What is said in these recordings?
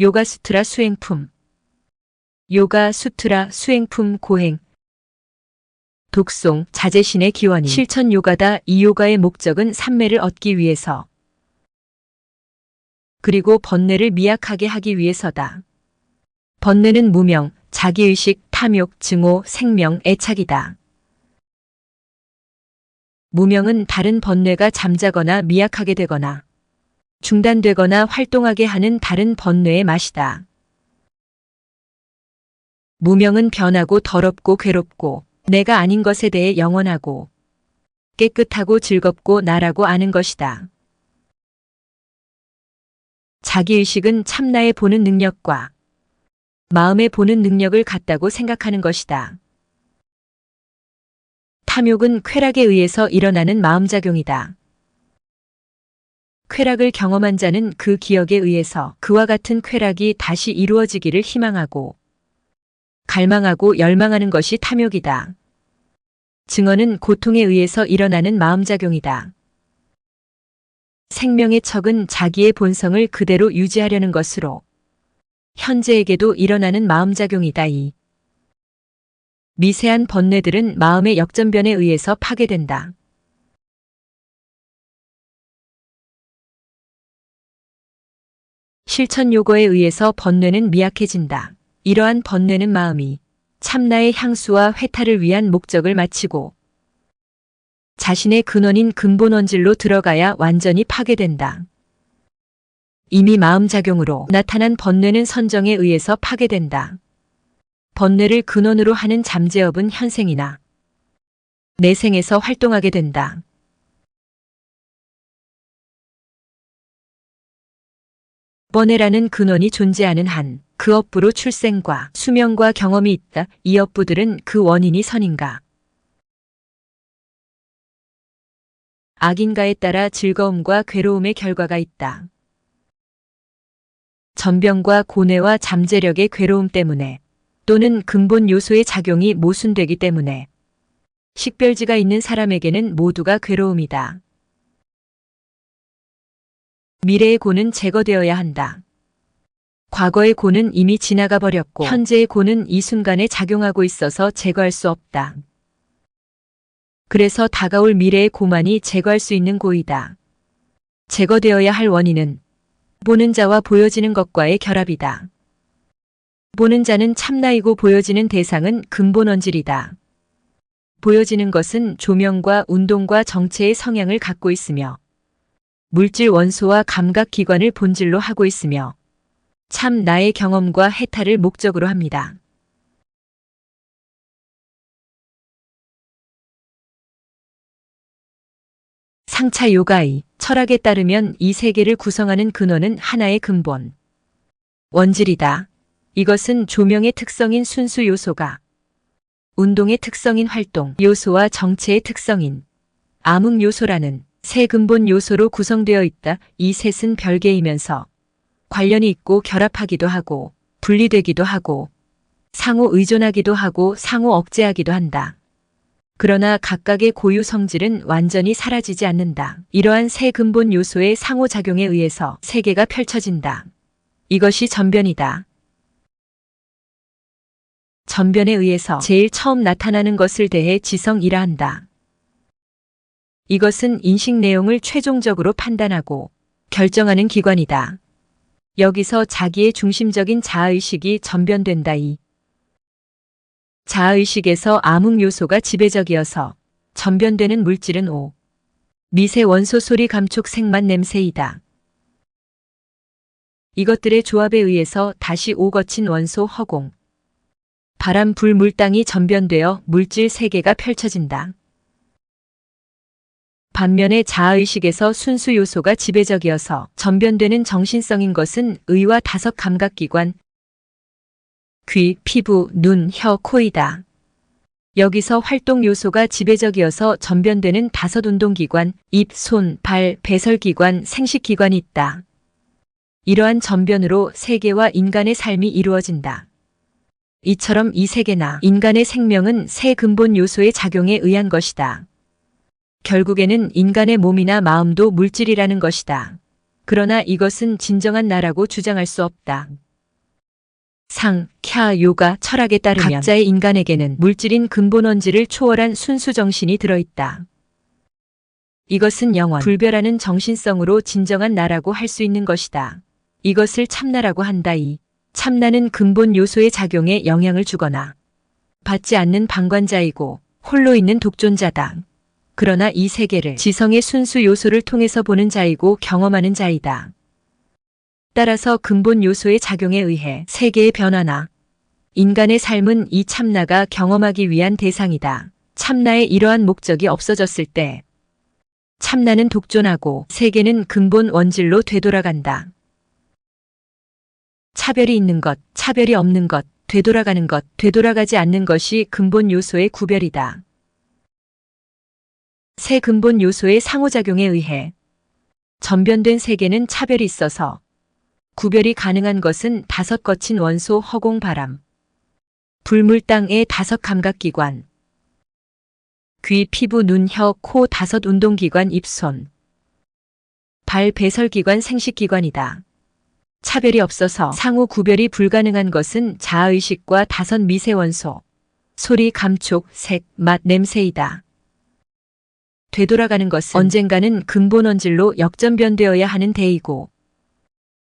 요가 수트라 수행품. 요가 수트라 수행품 고행. 독송, 자제신의 기원이 실천 요가다. 이 요가의 목적은 삼매를 얻기 위해서. 그리고 번뇌를 미약하게 하기 위해서다. 번뇌는 무명, 자기의식, 탐욕, 증오, 생명, 애착이다. 무명은 다른 번뇌가 잠자거나 미약하게 되거나 중단되거나 활동하게 하는 다른 번뇌의 맛이다. 무명은 변하고 더럽고 괴롭고 내가 아닌 것에 대해 영원하고 깨끗하고 즐겁고 나라고 아는 것이다. 자기의식은 참나의 보는 능력과 마음의 보는 능력을 같다고 생각하는 것이다. 탐욕은 쾌락에 의해서 일어나는 마음작용이다. 쾌락을 경험한 자는 그 기억에 의해서 그와 같은 쾌락이 다시 이루어지기를 희망하고 갈망하고 열망하는 것이 탐욕이다. 증언은 고통에 의해서 일어나는 마음작용이다. 생명의 척은 자기의 본성을 그대로 유지하려는 것으로 현재에게도 일어나는 마음작용이다. 이 미세한 번뇌들은 마음의 역전변에 의해서 파괴된다. 실천 요거에 의해서 번뇌는 미약해진다. 이러한 번뇌는 마음이 참나의 향수와 회탈을 위한 목적을 마치고 자신의 근원인 근본 원질로 들어가야 완전히 파괴된다. 이미 마음 작용으로 나타난 번뇌는 선정에 의해서 파괴된다. 번뇌를 근원으로 하는 잠재업은 현생이나 내생에서 활동하게 된다. 번뇌라는 근원이 존재하는 한 그 업부로 출생과 수명과 경험이 있다. 이 업부들은 그 원인이 선인가 악인가에 따라 즐거움과 괴로움의 결과가 있다. 전병과 고뇌와 잠재력의 괴로움 때문에 또는 근본 요소의 작용이 모순되기 때문에 식별지가 있는 사람에게는 모두가 괴로움이다. 미래의 고는 제거되어야 한다. 과거의 고는 이미 지나가 버렸고 현재의 고는 이 순간에 작용하고 있어서 제거할 수 없다. 그래서 다가올 미래의 고만이 제거할 수 있는 고이다. 제거되어야 할 원인은 보는 자와 보여지는 것과의 결합이다. 보는 자는 참나이고 보여지는 대상은 근본 원질이다. 보여지는 것은 조명과 운동과 정체의 성향을 갖고 있으며 물질 원소와 감각 기관을 본질로 하고 있으며 참 나의 경험과 해탈을 목적으로 합니다. 상차 요가의 철학에 따르면 이 세계를 구성하는 근원은 하나의 근본. 원질이다. 이것은 조명의 특성인 순수 요소가 운동의 특성인 활동 요소와 정체의 특성인 암흑 요소라는 세 근본 요소로 구성되어 있다. 이 셋은 별개이면서 관련이 있고 결합하기도 하고 분리되기도 하고 상호 의존하기도 하고 상호 억제하기도 한다. 그러나 각각의 고유 성질은 완전히 사라지지 않는다. 이러한 세 근본 요소의 상호작용에 의해서 세계가 펼쳐진다. 이것이 전변이다. 전변에 의해서 제일 처음 나타나는 것을 대해 지성이라 한다. 이것은 인식 내용을 최종적으로 판단하고 결정하는 기관이다. 여기서 자기의 중심적인 자아의식이 전변된다. 이 자아의식에서 암흑 요소가 지배적이어서 전변되는 물질은 오. 미세 원소 소리 감촉 생만 냄새이다. 이것들의 조합에 의해서 다시 오 거친 원소 허공. 바람, 불, 물, 땅이 전변되어 물질 세계가 펼쳐진다. 반면에 자아의식에서 순수 요소가 지배적이어서 전변되는 정신성인 것은 의와 다섯 감각기관, 귀, 피부, 눈, 혀, 코이다. 여기서 활동 요소가 지배적이어서 전변되는 다섯 운동기관, 입, 손, 발, 배설기관, 생식기관이 있다. 이러한 전변으로 세계와 인간의 삶이 이루어진다. 이처럼 이 세계나 인간의 생명은 세 근본 요소의 작용에 의한 것이다. 결국에는 인간의 몸이나 마음도 물질이라는 것이다. 그러나 이것은 진정한 나라고 주장할 수 없다. 상, 캬, 요가, 철학에 따르면 각자의 인간에게는 물질인 근본 원지를 초월한 순수 정신이 들어있다. 이것은 영원, 불별하는 정신성으로 진정한 나라고 할 수 있는 것이다. 이것을 참나라고 한다. 이 참나는 근본 요소의 작용에 영향을 주거나 받지 않는 방관자이고 홀로 있는 독존자다. 그러나 이 세계를 지성의 순수 요소를 통해서 보는 자이고 경험하는 자이다. 따라서 근본 요소의 작용에 의해 세계의 변화나 인간의 삶은 이 참나가 경험하기 위한 대상이다. 참나의 이러한 목적이 없어졌을 때 참나는 독존하고 세계는 근본 원질로 되돌아간다. 차별이 있는 것, 차별이 없는 것, 되돌아가는 것, 되돌아가지 않는 것이 근본 요소의 구별이다. 세 근본 요소의 상호작용에 의해 전변된 세계는 차별이 있어서 구별이 가능한 것은 다섯 거친 원소 허공 바람, 불물 땅의 다섯 감각기관, 귀, 피부, 눈, 혀, 코 다섯 운동기관, 입, 손, 발, 배설기관, 생식기관이다. 차별이 없어서 상호 구별이 불가능한 것은 자아의식과 다섯 미세원소, 소리, 감촉, 색, 맛, 냄새이다. 되돌아가는 것은 언젠가는 근본 원질로 역전변되어야 하는 대이고,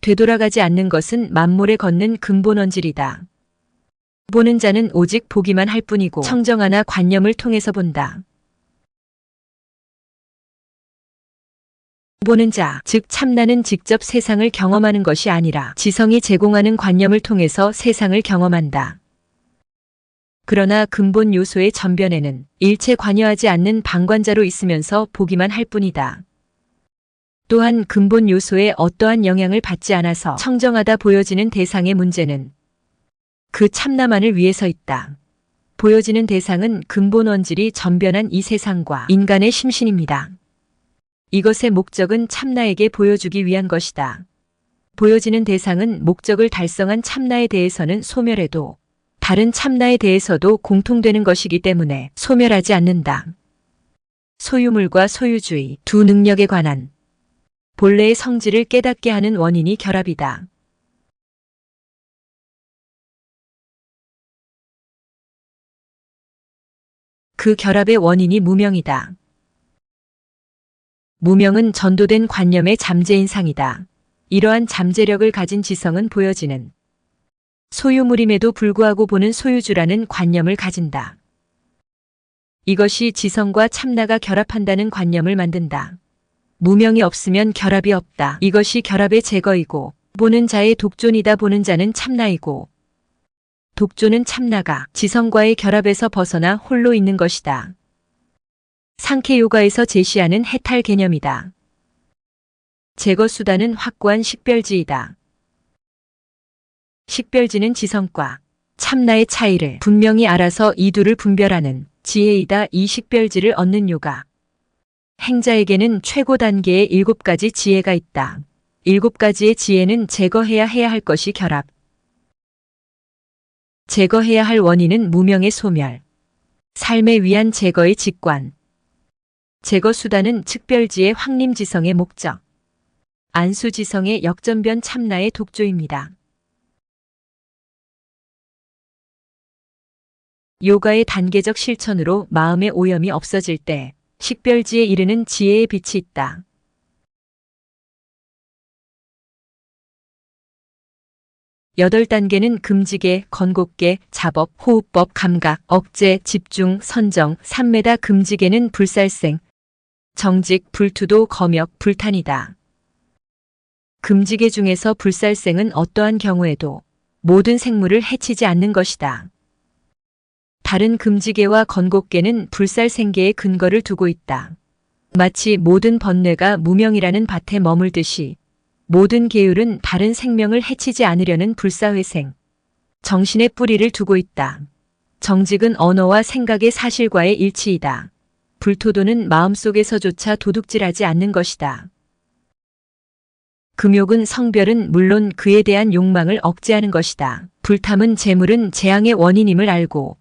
되돌아가지 않는 것은 만물에 걷는 근본 원질이다. 보는 자는 오직 보기만 할 뿐이고 청정하나 관념을 통해서 본다. 보는 자, 즉 참나는 직접 세상을 경험하는 것이 아니라 지성이 제공하는 관념을 통해서 세상을 경험한다. 그러나 근본 요소의 전변에는 일체 관여하지 않는 방관자로 있으면서 보기만 할 뿐이다. 또한 근본 요소에 어떠한 영향을 받지 않아서 청정하다 보여지는 대상의 문제는 그 참나만을 위해서 있다. 보여지는 대상은 근본 원질이 전변한 이 세상과 인간의 심신입니다. 이것의 목적은 참나에게 보여주기 위한 것이다. 보여지는 대상은 목적을 달성한 참나에 대해서는 소멸해도 다른 참나에 대해서도 공통되는 것이기 때문에 소멸하지 않는다. 소유물과 소유주의 두 능력에 관한 본래의 성질을 깨닫게 하는 원인이 결합이다. 그 결합의 원인이 무명이다. 무명은 전도된 관념의 잠재인상이다. 이러한 잠재력을 가진 지성은 보여지는 소유물임에도 불구하고 보는 소유주라는 관념을 가진다. 이것이 지성과 참나가 결합한다는 관념을 만든다. 무명이 없으면 결합이 없다. 이것이 결합의 제거이고 보는 자의 독존이다 보는 자는 참나이고 독존은 참나가 지성과의 결합에서 벗어나 홀로 있는 것이다. 상케요가에서 제시하는 해탈 개념이다. 제거 수단은 확고한 식별지이다. 식별지는 지성과 참나의 차이를 분명히 알아서 이 둘을 분별하는 지혜이다. 이 식별지를 얻는 요가. 행자에게는 최고 단계의 일곱 가지 지혜가 있다. 일곱 가지의 지혜는 제거해야 해야 할 것이 결합. 제거해야 할 원인은 무명의 소멸. 삶에 위한 제거의 직관. 제거 수단은 측별지의 황림지성의 목적. 안수지성의 역전변 참나의 독조입니다. 요가의 단계적 실천으로 마음의 오염이 없어질 때 식별지에 이르는 지혜의 빛이 있다. 여덟 단계는 금지계, 건곡계, 잡업, 호흡법, 감각, 억제, 집중, 선정, 삼매다 금지계는 불살생, 정직, 불투도, 검역, 불탄이다. 금지계 중에서 불살생은 어떠한 경우에도 모든 생물을 해치지 않는 것이다. 다른 금지계와 건곡계는 불살생계의 근거를 두고 있다. 마치 모든 번뇌가 무명이라는 밭에 머물듯이 모든 계율은 다른 생명을 해치지 않으려는 불사회생, 정신의 뿌리를 두고 있다. 정직은 언어와 생각의 사실과의 일치이다. 불토도는 마음속에서조차 도둑질하지 않는 것이다. 금욕은 성별은 물론 그에 대한 욕망을 억제하는 것이다. 불탐은 재물은 재앙의 원인임을 알고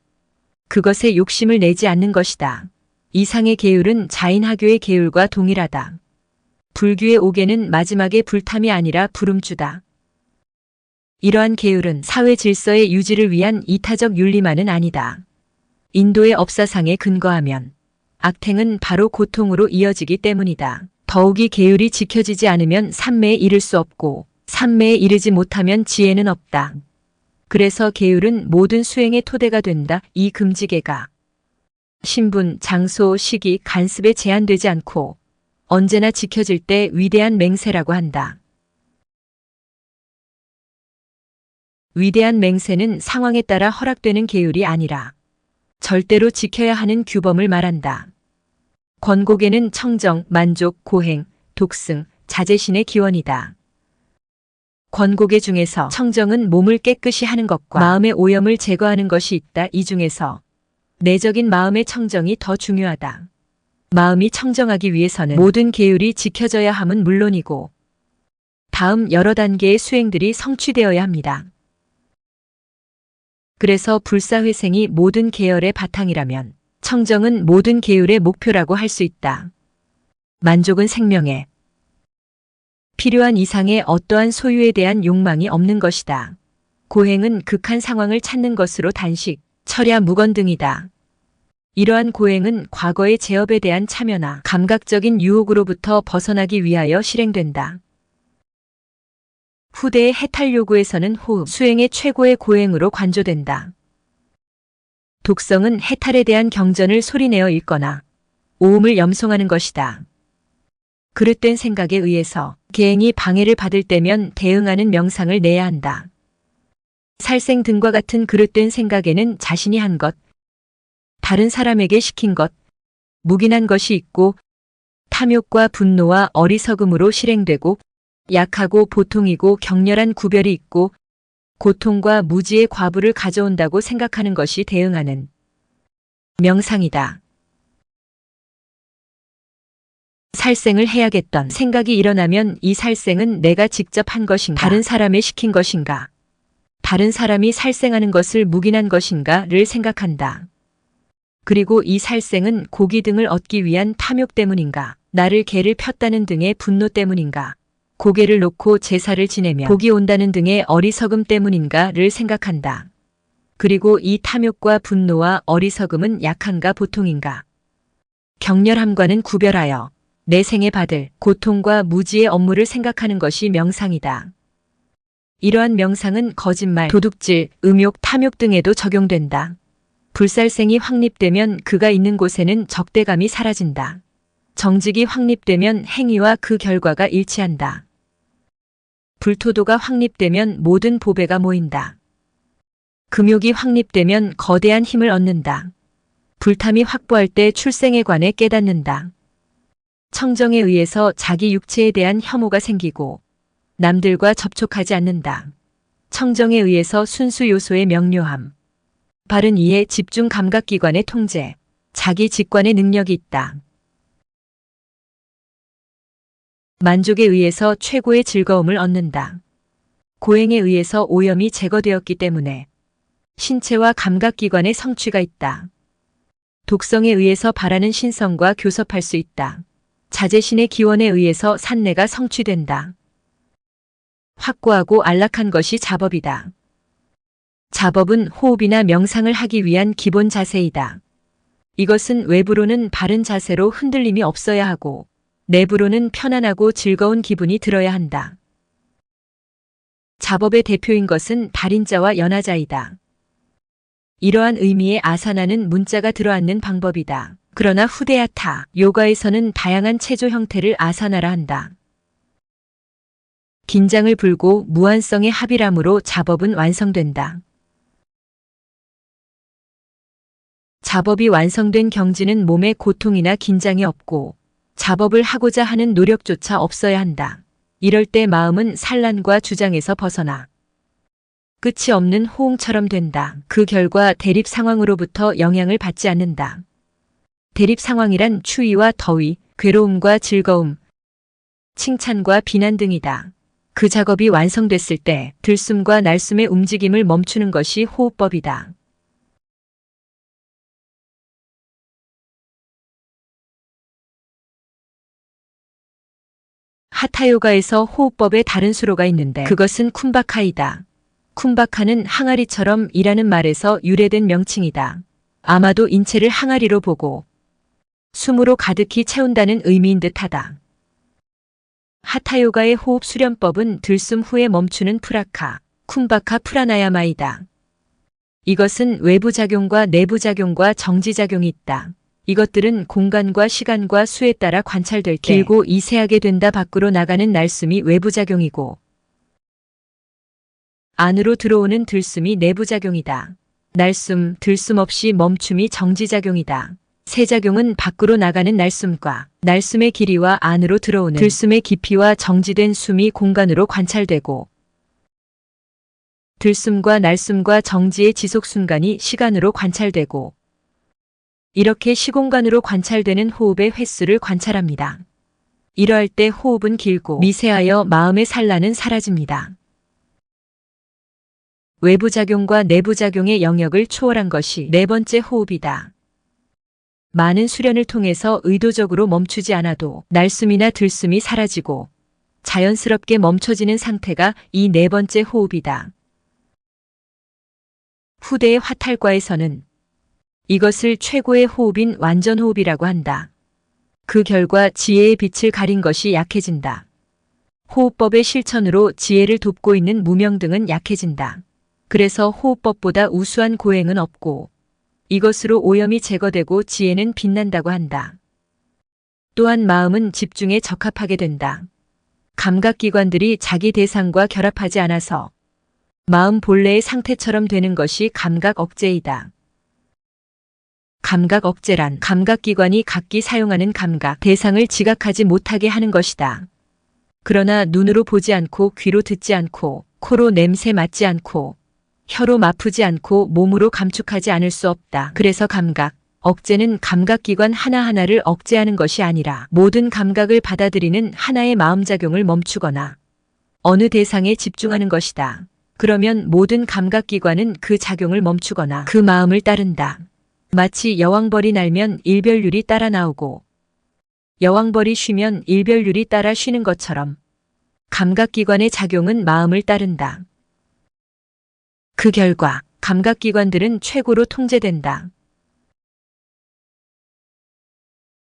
그것에 욕심을 내지 않는 것이다. 이상의 계율은 자인하교의 계율과 동일하다. 불교의 옥에는 마지막에 불탐이 아니라 부름주다. 이러한 계율은 사회 질서의 유지를 위한 이타적 윤리만은 아니다. 인도의 업사상에 근거하면 악행은 바로 고통으로 이어지기 때문이다. 더욱이 계율이 지켜지지 않으면 삼매에 이를 수 없고 삼매에 이르지 못하면 지혜는 없다. 그래서 계율은 모든 수행의 토대가 된다. 이 금지계가 신분, 장소, 시기, 간습에 제한되지 않고 언제나 지켜질 때 위대한 맹세라고 한다. 위대한 맹세는 상황에 따라 허락되는 계율이 아니라 절대로 지켜야 하는 규범을 말한다. 권고계는 청정, 만족, 고행, 독승, 자제신의 기원이다. 권고계 중에서 청정은 몸을 깨끗이 하는 것과 마음의 오염을 제거하는 것이 있다. 이 중에서 내적인 마음의 청정이 더 중요하다. 마음이 청정하기 위해서는 모든 계율이 지켜져야 함은 물론이고 다음 여러 단계의 수행들이 성취되어야 합니다. 그래서 불사회생이 모든 계열의 바탕이라면 청정은 모든 계율의 목표라고 할 수 있다. 만족은 생명에 필요한 이상의 어떠한 소유에 대한 욕망이 없는 것이다. 고행은 극한 상황을 찾는 것으로 단식, 철야 무건 등이다. 이러한 고행은 과거의 제업에 대한 참여나 감각적인 유혹으로부터 벗어나기 위하여 실행된다. 후대의 해탈 요구에서는 호흡, 수행의 최고의 고행으로 관조된다. 독성은 해탈에 대한 경전을 소리내어 읽거나 오음을 염송하는 것이다. 그릇된 생각에 의해서 계행이 방해를 받을 때면 대응하는 명상을 내야 한다. 살생 등과 같은 그릇된 생각에는 자신이 한 것, 다른 사람에게 시킨 것, 묵인한 것이 있고 탐욕과 분노와 어리석음으로 실행되고 약하고 보통이고 격렬한 구별이 있고 고통과 무지의 과부를 가져온다고 생각하는 것이 대응하는 명상이다. 살생을 해야겠던 생각이 일어나면 이 살생은 내가 직접 한 것인가, 다른 사람에 시킨 것인가, 다른 사람이 살생하는 것을 묵인한 것인가를 생각한다. 그리고 이 살생은 고기 등을 얻기 위한 탐욕 때문인가, 나를 개를 폈다는 등의 분노 때문인가, 고개를 놓고 제사를 지내며 복이 온다는 등의 어리석음 때문인가를 생각한다. 그리고 이 탐욕과 분노와 어리석음은 약한가 보통인가. 격렬함과는 구별하여 내 생에 받을 고통과 무지의 업무를 생각하는 것이 명상이다. 이러한 명상은 거짓말, 도둑질, 음욕, 탐욕 등에도 적용된다. 불살생이 확립되면 그가 있는 곳에는 적대감이 사라진다. 정직이 확립되면 행위와 그 결과가 일치한다. 불토도가 확립되면 모든 보배가 모인다. 금욕이 확립되면 거대한 힘을 얻는다. 불탐이 확보할 때 출생에 관해 깨닫는다. 청정에 의해서 자기 육체에 대한 혐오가 생기고 남들과 접촉하지 않는다. 청정에 의해서 순수 요소의 명료함. 바른 이해 집중 감각기관의 통제. 자기 직관의 능력이 있다. 만족에 의해서 최고의 즐거움을 얻는다. 고행에 의해서 오염이 제거되었기 때문에 신체와 감각기관의 성취가 있다. 독성에 의해서 바라는 신성과 교섭할 수 있다. 자제신의 기원에 의해서 산내가 성취된다. 확고하고 안락한 것이 자법이다. 자법은 호흡이나 명상을 하기 위한 기본 자세이다. 이것은 외부로는 바른 자세로 흔들림이 없어야 하고 내부로는 편안하고 즐거운 기분이 들어야 한다. 자법의 대표인 것은 달인자와 연하자이다. 이러한 의미의 아사나는 문자가 들어앉는 방법이다. 그러나 후대야타, 요가에서는 다양한 체조 형태를 아사나라 한다. 긴장을 풀고 무한성의 합일함으로 자법은 완성된다. 자법이 완성된 경지는 몸에 고통이나 긴장이 없고 자법을 하고자 하는 노력조차 없어야 한다. 이럴 때 마음은 산란과 주장에서 벗어나 끝이 없는 호응처럼 된다. 그 결과 대립 상황으로부터 영향을 받지 않는다. 대립 상황이란 추위와 더위, 괴로움과 즐거움, 칭찬과 비난 등이다. 그 작업이 완성됐을 때 들숨과 날숨의 움직임을 멈추는 것이 호흡법이다. 하타요가에서 호흡법의 다른 수로가 있는데 그것은 쿤바카이다. 쿰바카는 항아리처럼 이라는 말에서 유래된 명칭이다. 아마도 인체를 항아리로 보고 숨으로 가득히 채운다는 의미인 듯하다. 하타요가의 호흡 수련법은 들숨 후에 멈추는 프라카, 쿰바카 프라나야마이다. 이것은 외부 작용과 내부 작용과 정지 작용이 있다. 이것들은 공간과 시간과 수에 따라 관찰될 때 길고 이세하게 된다 밖으로 나가는 날숨이 외부 작용이고 안으로 들어오는 들숨이 내부 작용이다. 날숨, 들숨 없이 멈춤이 정지 작용이다. 세 작용은 밖으로 나가는 날숨과 날숨의 길이와 안으로 들어오는 들숨의 깊이와 정지된 숨이 공간으로 관찰되고 들숨과 날숨과 정지의 지속 순간이 시간으로 관찰되고 이렇게 시공간으로 관찰되는 호흡의 횟수를 관찰합니다. 이러할 때 호흡은 길고 미세하여 마음의 산란은 사라집니다. 외부 작용과 내부 작용의 영역을 초월한 것이 네 번째 호흡이다. 많은 수련을 통해서 의도적으로 멈추지 않아도 날숨이나 들숨이 사라지고 자연스럽게 멈춰지는 상태가 이 네 번째 호흡이다. 후대의 화탈과에서는 이것을 최고의 호흡인 완전 호흡이라고 한다. 그 결과 지혜의 빛을 가린 것이 약해진다. 호흡법의 실천으로 지혜를 돕고 있는 무명 등은 약해진다. 그래서 호흡법보다 우수한 고행은 없고 이것으로 오염이 제거되고 지혜는 빛난다고 한다. 또한 마음은 집중에 적합하게 된다. 감각기관들이 자기 대상과 결합하지 않아서 마음 본래의 상태처럼 되는 것이 감각 억제이다. 감각 억제란 감각기관이 각기 사용하는 감각 대상을 지각하지 못하게 하는 것이다. 그러나 눈으로 보지 않고 귀로 듣지 않고 코로 냄새 맡지 않고 혀로 마프지 않고 몸으로 감축하지 않을 수 없다. 그래서 감각, 억제는 감각기관 하나하나를 억제하는 것이 아니라 모든 감각을 받아들이는 하나의 마음작용을 멈추거나 어느 대상에 집중하는 것이다. 그러면 모든 감각기관은 그 작용을 멈추거나 그 마음을 따른다. 마치 여왕벌이 날면 일별률이 따라 나오고 여왕벌이 쉬면 일별률이 따라 쉬는 것처럼 감각기관의 작용은 마음을 따른다. 그 결과 감각기관들은 최고로 통제된다.